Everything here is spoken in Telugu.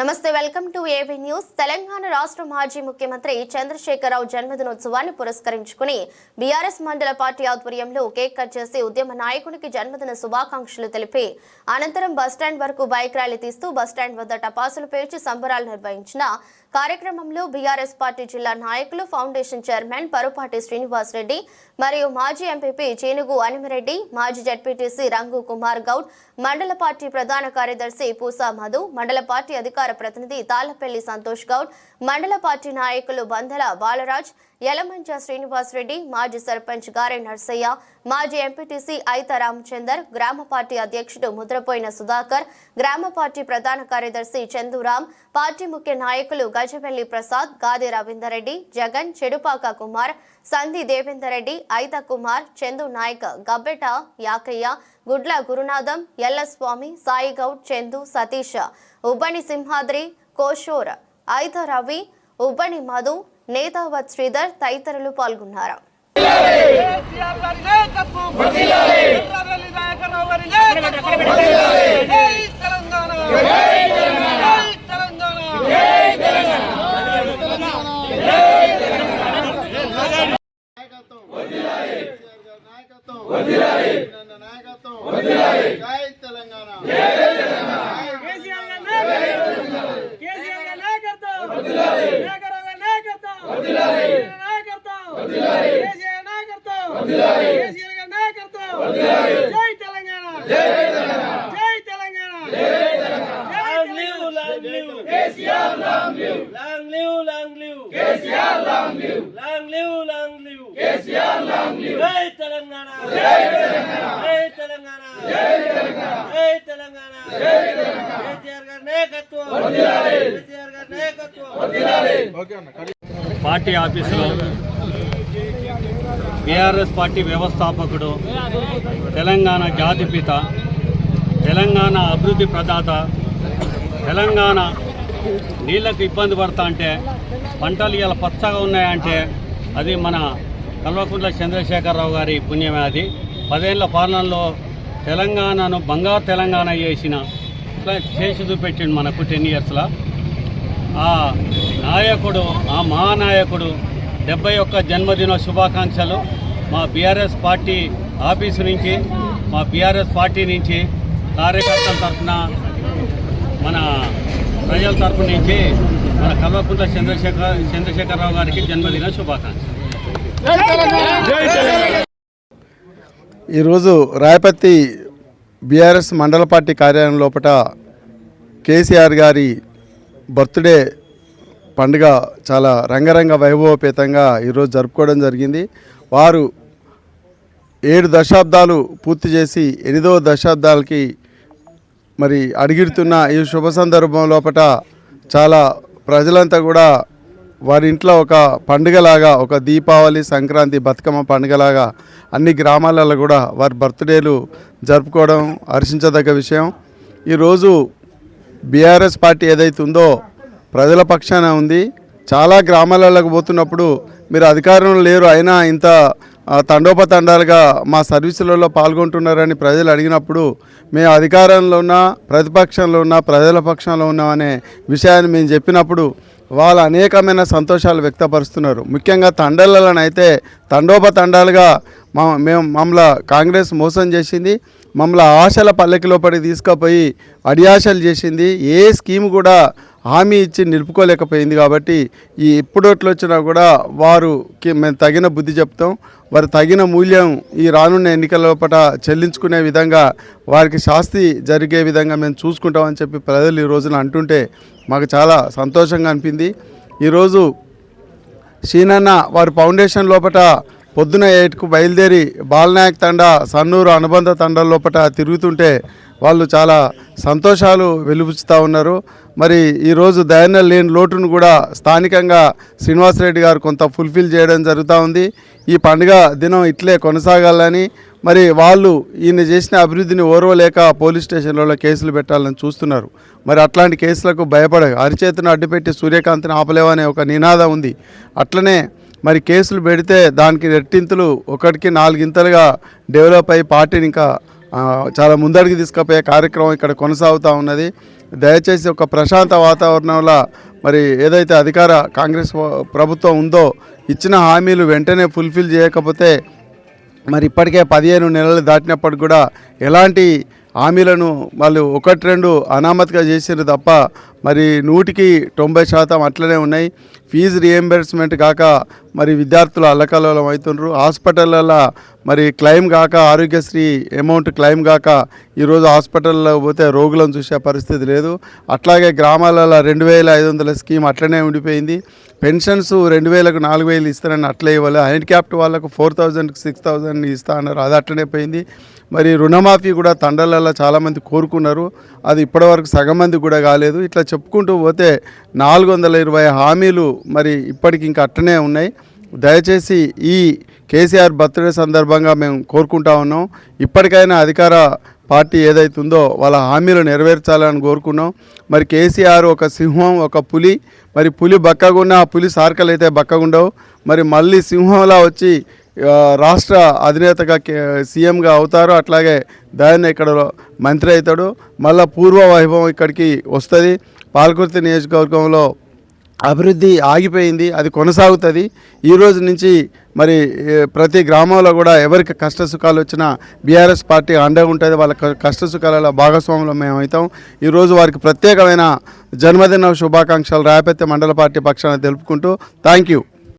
నమస్తే welcome to AV news. Telangana రాష్ట్ర మాజీ ముఖ్యమంత్రి చంద్రశేఖరరావు జన్మదినోత్సవాన్ని పురస్కరించుకుని బీఆర్ఎస్ మండల పార్టీ ఆధ్వర్యంలో కేక్ కట్ చేసి ఉద్యమ నాయకునికి జన్మదిన శుభాకాంక్షలు తెలిపి అనంతరం బస్టాండ్ వరకు బైక్ ర్యాలీ తీస్తూ బస్టాండ్ వద్ద టపాసులు పేర్చి సంబరాలు నిర్వహించిన కార్యక్రమంలో బీఆర్ఎస్ పార్టీ జిల్లా నాయకులు ఫౌండేషన్ చైర్మన్ పరుపాటి శ్రీనివాస్ రెడ్డి మరియు మాజీ ఎంపీపీ చేనుగు అనిమిరెడ్డి మాజీ జడ్పీటీసీ రంగు కుమార్ గౌడ్ మండల పార్టీ ప్రధాన కార్యదర్శి పూసా మధు మండల పార్టీ అధికార ప్రతినిధి తాళ్ళపల్లి సంతోష్ గౌడ్ మండల పార్టీ నాయకులు బందల బాలరాజ్ యలమంచ శ్రీనివాస్ రెడ్డి మాజీ సర్పంచ్ గారె నర్సయ్య మాజీ ఎంపీటీసీ ఐత రామచందర్ గ్రామ పార్టీ అధ్యక్షుడు ముద్రపోయిన సుధాకర్ గ్రామ పార్టీ ప్రధాన కార్యదర్శి చందురాం పార్టీ ముఖ్య నాయకులు గజవెల్లి ప్రసాద్ గాది రవీందర్రెడ్డి జగన్ చెడుపాక కుమార్ సంధి దేవేందర్ రెడ్డి ఐత కుమార్ చందు నాయక్ గబ్బెట యాకయ్య గుడ్ల గురునాథం ఎల్లస్వామి సాయిగౌడ్ చందు సతీష్ ఉబ్బని సింహాద్రి కోషోర్ ఐత రవి ఉబ్బని మధు నేతావత్ శ్రీధర్ తదితరులు పాల్గొన్నారు. నాయకత్వం నాయకత్వం జై తెలంగాణ జై తెలంగాణ నాయకత్వం వదిలాలి నాయకత్వం వదిలాలి నాయకత్వం వదిలాలి జై తెలంగాణ జై కేసీఆర్ గారి నాయకత్వం కేసీఆర్ గారి నాయకత్వం నాయకరావు గారి నాయకత్వం నాయకత్వం కేసీఆర్ నాయకత్వం కేసీఆర్ గారి నాయకత్వం జై తెలంగాణ జై Telangana long live long live KCR long live long live long live KCR long live long live long live KCR long live జై తెలంగాణ జై తెలంగాణ జై తెలంగాణ జై తెలంగాణ జై తెలంగాణ కేసీఆర్ గారి నాయకత్వం కేసీఆర్ గారి నాయకత్వం పార్టీ ఆఫీసులో బీఆర్ఎస్ పార్టీ వ్యవస్థాపకుడు తెలంగాణ జాతిపిత తెలంగాణ అభివృద్ధి ప్రదాత తెలంగాణ నీళ్ళకు ఇబ్బంది పడతా అంటే పంటలు ఇలా పచ్చగా ఉన్నాయంటే అది మన కల్వకుంట్ల చంద్రశేఖరరావు గారి పుణ్యమే అది. పదేళ్ళ పాలనలో తెలంగాణను బంగారు తెలంగాణ చేసిన ఇట్లా చేసి చూపెట్టిండు మనకు టెన్ ఇయర్స్లో ఆ నాయకుడు ఆ మహానాయకుడు డెబ్బై ఒక్క జన్మదిన శుభాకాంక్షలు మా బీఆర్ఎస్ పార్టీ ఆఫీసు నుంచి మా బీఆర్ఎస్ పార్టీ నుంచి కార్యకర్తల తరఫున మన ప్రజల తరఫు నుంచి మన కల్వకుంట్ల చంద్రశేఖర్ చంద్రశేఖరరావు గారికి జన్మదిన శుభాకాంక్షలు. ఈరోజు రాయపత్తి బీఆర్ఎస్ మండల పార్టీ కార్యాలయం లోపల కేసీఆర్ గారి బర్త్డే పండుగ చాలా రంగరంగ వైభవపేతంగా ఈరోజు జరుపుకోవడం జరిగింది. వారు ఏడు దశాబ్దాలు పూర్తి చేసి ఎనిమిదవ దశాబ్దాలకి మరి అడిగిడుతున్న ఈ శుభ సందర్భం లోపల చాలా ప్రజలంతా కూడా వారి ఇంట్లో ఒక పండుగలాగా ఒక దీపావళి సంక్రాంతి బతుకమ్మ పండుగలాగా అన్ని గ్రామాలలో కూడా వారి బర్త్డేలు జరుపుకోవడం హర్షించదగ్గ విషయం. ఈరోజు బీఆర్ఎస్ పార్టీ ఏదైతే ఉందో ప్రజల పక్షాన ఉంది. చాలా గ్రామాలకు పోతున్నప్పుడు మీరు అధికారంలో లేరు. అయినా ఇంత తండోపతండాలుగా మా సర్వీసులలో పాల్గొంటున్నారని ప్రజలు అడిగినప్పుడు మేము అధికారంలో ఉన్నా ప్రతిపక్షంలో ఉన్నా ప్రజల పక్షంలో ఉన్నామనే విషయాన్ని మేము చెప్పినప్పుడు వాళ్ళు అనేకమైన సంతోషాలు వ్యక్తపరుస్తున్నారు. ముఖ్యంగా తండలనైతే తండోపతండాలుగా మా మేము మమ్మల్ని కాంగ్రెస్ మోసం చేసింది. మమ్మల్ని ఆశల పల్లెకిలో పడి తీసుకుపోయి అడియాశలు చేసింది. ఏ స్కీమ్ కూడా హామీ ఇచ్చి నిలుపుకోలేకపోయింది కాబట్టి ఈ ఎప్పుడోట్లు వచ్చినా కూడా వారుకి మేము తగిన బుద్ధి చెప్తాం. వారు తగిన మూల్యం ఈ రానున్న ఎన్నికల లోపల చెల్లించుకునే విధంగా వారికి శాస్తి జరిగే విధంగా మేము చూసుకుంటామని చెప్పి ప్రజలు ఈ రోజున అంటుంటే మాకు చాలా సంతోషంగా అనిపింది. ఈరోజు షీనన్న వారి ఫౌండేషన్ లోపల పొద్దున ఎయిట్కు బయలుదేరి బాల్నాయక్ తండ సన్నూరు అనుబంధ తండ లోపల తిరుగుతుంటే వాళ్ళు చాలా సంతోషాలు వెలుపుచుతూ ఉన్నారు. మరి ఈరోజు దయన లేని లోటును కూడా స్థానికంగా శ్రీనివాసరెడ్డి గారు కొంత ఫుల్ఫిల్ చేయడం జరుగుతూ ఉంది. ఈ పండుగ దినం ఇట్లే కొనసాగాలని మరి వాళ్ళు ఈయన చేసిన అభివృద్ధిని ఓర్వలేక పోలీస్ స్టేషన్లలో కేసులు పెట్టాలని చూస్తున్నారు. మరి అట్లాంటి కేసులకు భయపడ అరిచేతను అడ్డుపెట్టి సూర్యకాంతిని ఆపలేవనే ఒక నినాదం ఉంది. అట్లనే మరి కేసులు పెడితే దానికి రెట్టింతలు ఒకటికి నాలుగింతలుగా డెవలప్ అయ్యి పార్టీని ఇంకా చాలా ముందడికి తీసుకుపోయే కార్యక్రమం ఇక్కడ కొనసాగుతూ ఉన్నది. దయచేసి ఒక ప్రశాంత వాతావరణంలో మరి ఏదైతే అధికార కాంగ్రెస్ ప్రభుత్వం ఉందో ఇచ్చిన హామీలు వెంటనే ఫుల్ఫిల్ చేయకపోతే మరి ఇప్పటికే పదిహేను నెలలు దాటినప్పటికి కూడా ఎలాంటి హామీలను వాళ్ళు ఒకటి రెండు అనామతిగా చేసారు తప్ప మరి నూటికి తొంభై శాతం అట్లనే ఉన్నాయి. ఫీజు రియంబర్స్మెంట్ కాక మరి విద్యార్థులు అల్లకల్లోలం అవుతుండ్రు. హాస్పిటల్ల మరి క్లెయిమ్ కాక ఆరోగ్యశ్రీ అమౌంట్ క్లెయిమ్ కాక ఈరోజు హాస్పిటల్లో పోతే రోగులను చూసే పరిస్థితి లేదు. అట్లాగే గ్రామాలలో రెండు వేల ఐదు వందల స్కీమ్ అట్లనే ఉండిపోయింది. పెన్షన్స్ రెండు వేలకు నాలుగు వేలు ఇస్తారని అట్లే ఇవ్వాలి. హ్యాండిక్యాప్ట్ వాళ్ళకు ఫోర్ థౌజండ్కి సిక్స్ థౌజండ్ ఇస్తా అన్నారు. అది అట్లనే పోయింది. మరి రుణమాఫీ కూడా తండలలో చాలామంది కోరుకున్నారు. అది ఇప్పటివరకు సగం మంది కూడా కాలేదు. ఇట్లా చెప్పుకుంటూ పోతే నాలుగు వందల ఇరవై హామీలు మరి ఇప్పటికి ఇంకా అట్టనే ఉన్నాయి. దయచేసి ఈ కేసీఆర్ బర్త్డే సందర్భంగా మేము కోరుకుంటా ఉన్నాం. ఇప్పటికైనా అధికార పార్టీ ఏదైతుందో వాళ్ళ హామీలు నెరవేర్చాలని కోరుకున్నాం. మరి కేసీఆర్ ఒక సింహం ఒక పులి మరి పులి బక్కగున్న ఆ పులి సార్కలు అయితే బక్కగుండవు. మరి మళ్ళీ సింహంలా వచ్చి రాష్ట్ర అధినేతగా సీఎంగా అవుతారు. అట్లాగే దాన్ని ఇక్కడ మంత్రి అవుతాడు. మళ్ళీ పూర్వ వైభవం ఇక్కడికి వస్తుంది. పాలకుర్తి నియోజకవర్గంలో అభివృద్ధి ఆగిపోయింది అది కొనసాగుతుంది. ఈ రోజు నుంచి మరి ప్రతి గ్రామంలో కూడా ఎవరికి కష్ట సుఖాలు వచ్చినా బీఆర్ఎస్ పార్టీ అండగా ఉంటుంది వాళ్ళ క- కష్ట భాగస్వాములు మేము అవుతాం. ఈరోజు వారికి ప్రత్యేకమైన జన్మదిన శుభాకాంక్షలు రాయపత్య మండల పార్టీ పక్షాన తెలుపుకుంటూ థ్యాంక్ యూ